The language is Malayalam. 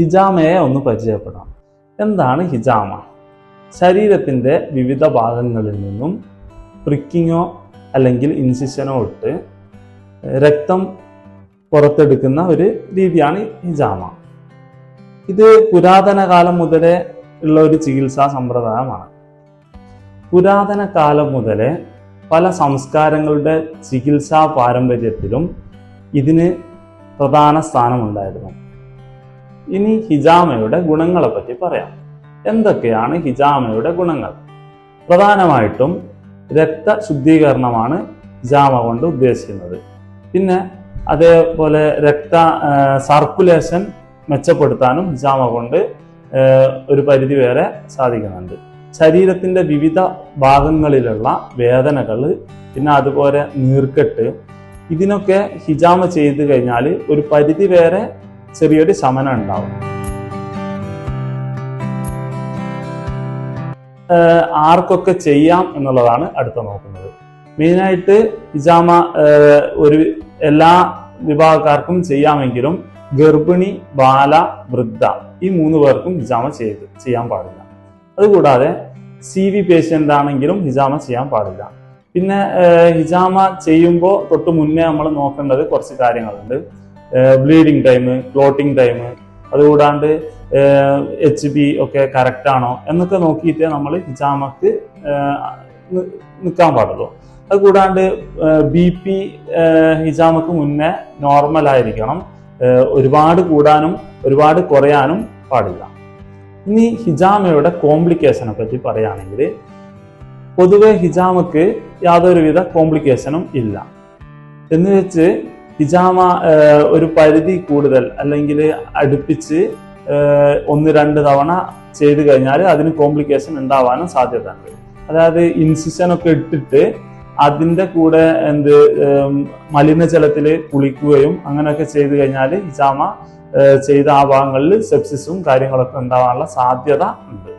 ഹിജാമയെ ഒന്ന് പരിചയപ്പെടാം. എന്താണ് ഹിജാമ? ശരീരത്തിന്റെ വിവിധ ഭാഗങ്ങളിൽ നിന്നും പ്രിക്കിങ്ങോ അല്ലെങ്കിൽ ഇൻസിഷനോ ഇട്ട് രക്തം പുറത്തെടുക്കുന്ന ഒരു രീതിയാണ് ഹിജാമ. ഇത് പുരാതന കാലം മുതലേ ഉള്ള ഒരു ചികിത്സാ സമ്പ്രദായമാണ്. പുരാതന കാലം മുതലേ പല സംസ്കാരങ്ങളുടെ ചികിത്സാ പാരമ്പര്യത്തിലും ഇതിന് പ്രധാന സ്ഥാനമുണ്ടായിരുന്നു. ഇനി ഹിജാമയുടെ ഗുണങ്ങളെ പറ്റി പറയാം. എന്തൊക്കെയാണ് ഹിജാമയുടെ ഗുണങ്ങൾ? പ്രധാനമായിട്ടും രക്തശുദ്ധീകരണമാണ് ഹിജാമ കൊണ്ട് ഉദ്ദേശിക്കുന്നത്. പിന്നെ അതേപോലെ രക്ത സർക്കുലേഷൻ മെച്ചപ്പെടുത്താനും ഹിജാമ കൊണ്ട് ഒരു പരിധി വരെ സാധിക്കുന്നുണ്ട്. ശരീരത്തിന്റെ വിവിധ ഭാഗങ്ങളിലുള്ള വേദനകൾ പിന്നെ അതുപോലെ നീർക്കെട്ട് ഇതിനൊക്കെ ഹിജാമ ചെയ്തു കഴിഞ്ഞാൽ ഒരു പരിധി വരെ ചെറിയൊരു ശമനം ഉണ്ടാവും. ആർക്കൊക്കെ ചെയ്യാം എന്നുള്ളതാണ് അടുത്ത നോക്കുന്നത്. മെയിനായിട്ട് ഇജാമ ഒരു എല്ലാ വിഭാഗക്കാർക്കും ചെയ്യാമെങ്കിലും ഗർഭിണി ബാല വൃദ്ധ ഈ മൂന്ന് പേർക്കും ഹിജാമ ചെയ്ത് ചെയ്യാൻ പാടില്ല. അതുകൂടാതെ സി വി പേഷ്യന്റ് ആണെങ്കിലും ഹിജാമ ചെയ്യാൻ പാടില്ല. പിന്നെ ഹിജാമ ചെയ്യുമ്പോൾ തൊട്ട് മുന്നേ നമ്മൾ നോക്കേണ്ടത് കുറച്ച് കാര്യങ്ങളുണ്ട്. ബ്ലീഡിങ് ടൈം ക്ലോട്ടിങ് ടൈം അതുകൂടാണ്ട് എച്ച് ബി ഒക്കെ കറക്റ്റ് ആണോ എന്നൊക്കെ നോക്കിയിട്ട് നമ്മൾ ഹിജാമക്ക് നിൽക്കാൻ പാടുള്ളൂ. അതുകൂടാണ്ട് ബി പി ഹിജാമക്ക് മുന്നേ നോർമൽ ആയിരിക്കണം. ഒരുപാട് കൂടാനും ഒരുപാട് കുറയാനും പാടില്ല. ഇനി ഹിജാമയുടെ കോംപ്ലിക്കേഷനെ പറ്റി പറയുകയാണെങ്കിൽ പൊതുവെ ഹിജാമക്ക് യാതൊരുവിധ കോംപ്ലിക്കേഷനും ഇല്ല. എന്ന് വെച്ച് ഹിജാമ ഒരു പരിധി കൂടുതൽ അല്ലെങ്കിൽ അടുപ്പിച്ച് ഒന്ന് രണ്ട് തവണ ചെയ്തു കഴിഞ്ഞാൽ അതിന് കോംപ്ലിക്കേഷൻ ഉണ്ടാവാനും സാധ്യതയുണ്ട് അതായത് ഇൻസിഷൻ ഒക്കെ ഇട്ടിട്ട് അതിന്റെ കൂടെ എന്ത് മലിനജലത്തിൽ കുളിക്കുകയും അങ്ങനെയൊക്കെ ചെയ്തു കഴിഞ്ഞാൽ ഹിജാമ ചെയ്ത ആ ഭാഗങ്ങളിൽ സെപ്സിസും കാര്യങ്ങളൊക്കെ ഉണ്ടാവാനുള്ള സാധ്യത ഉണ്ട്.